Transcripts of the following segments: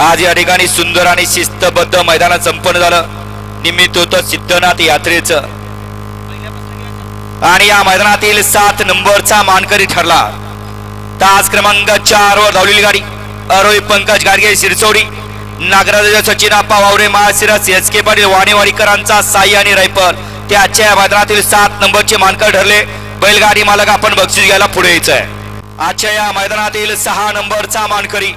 आज या ठिकाणी सुंदर आणि शिस्तबद्ध मैदानात संपन्न झालं. निमित्त होतं सिद्धनाथ यात्रेचं. आणि या मैदानातील सात नंबरचा मानकरी ठरला. तास क्रमांक चार वर धावलेली गाडी. अरोही पंकज गाडगे शिरसोडी. नागराज सचिन आप्पा वावरे महाशिरस एस के पाटील वाणेवाडीकरांचा साई आणि रायफल. ते या मैदानातील सात नंबरचे मानकर ठरले. बैलगाडी मालक आपण बक्षीस घ्यायला पुढे यायचं आहे आजच्या या मैदानातील सहा नंबरचा मानकरी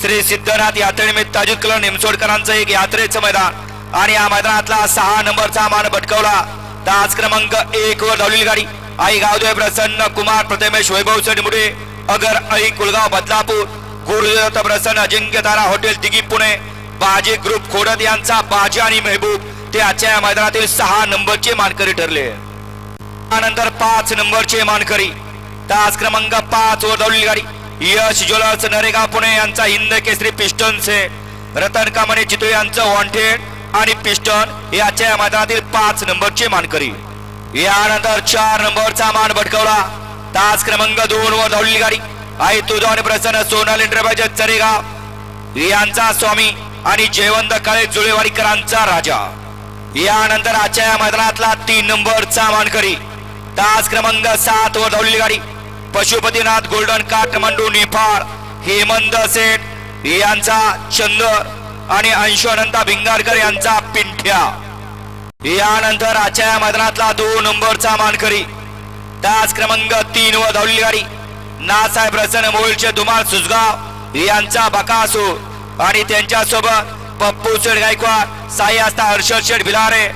श्री सिद्धनाथ यात्रेनिमित्त ताजुद कलर निमसोडकरांचं एक यात्रेचं मैदान. आणि या मैदानातला सहा नंबरचा मान भटकवला. तास क्रमांक एक वर धावलेली गाडी. आई गावदेव प्रसन्न कुमार प्रथमेश वैभव सडमुडे अगर आई कुलगाव बदलापूर. गुरुदत्त प्रसन्न अजिंक्य तारा हॉटेल दिघी पुणे. बाजी ग्रुप खोडद यांचा बाजी आणि मेहबूब ते आजच्या या मैदानातील सहा नंबरचे मानकरी ठरले. त्यानंतर पाच नंबरचे मानकरी. तास क्रमांक पाच वर धावलेली गाडी. यश ज्वेलर्स नरेगा पुणे यांचा हिंद केसरी पिस्टन से रतन कामणे चितू यांचं वॉन्टेड आणि पिस्टन याच्या या मैदानातील पाच नंबरचे मानकरी. यानंतर चार नंबरचा मान भटकवला. तास क्रमांक दोन वर धावलेली गाडी. आई तुझा आणि प्रसन्न सोनाली इंटरबाईच्या चरेगाव यांचा स्वामी आणि जयवंत काळे जुळेवाडीकरांचा राजा. यानंतर आजच्या या मैदानातला तीन नंबरचा मानकरी. तास क्रमांक सात वर धावलेली गाडी. पशुपतीनाथ गोल्डन काठमांडू नेपाळ हेमंत सेठ यांचा चंदर आणि अंशुअनंता भिंगारकर यांचा पिंठ्या. यानंतर आजच्या या मैदानातला दोन नंबरचा मानकरी. तास क्रमांक तीन व धावली गाडी. नासाहेब रसन मोहिलचे धुमाळ सुजगाव यांचा बकासू आणि त्यांच्यासोबत पप्पू शेठ गायकवाड साई आस्था हर्षद शेठ भिलारे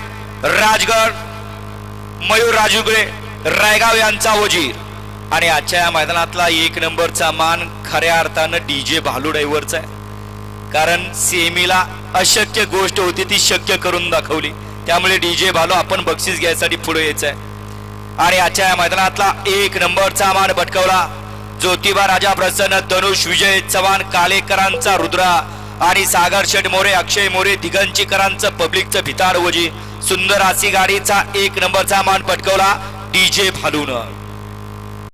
राजगड मयूर राजुगळे रायगाव यांचा वजीर. आणि आजच्या या मैदानातला एक नंबरचा मान खऱ्या अर्थानं डीजे भालू ड्रायव्हरचा आहे. कारण सेमीला अशक्य गोष्ट होती ती शक्य करून दाखवली. त्यामुळे डी जे भालू आपण बक्षीस घ्यायसाठी पुढे यायचं आहे आणि आजच्या या मैदानातला एक नंबरचा मान भटकवला. ज्योतिबा राजा प्रसन्न धनुष विजय चव्हाण कालेकरांचा रुद्रा आणि सागर शेठ मोरे अक्षय मोरे दिगंचीकरांचं पब्लिकचं भितार वजी सुंदर आसी गाडीचा एक नंबरचा मान पटकवला डीजे भालून.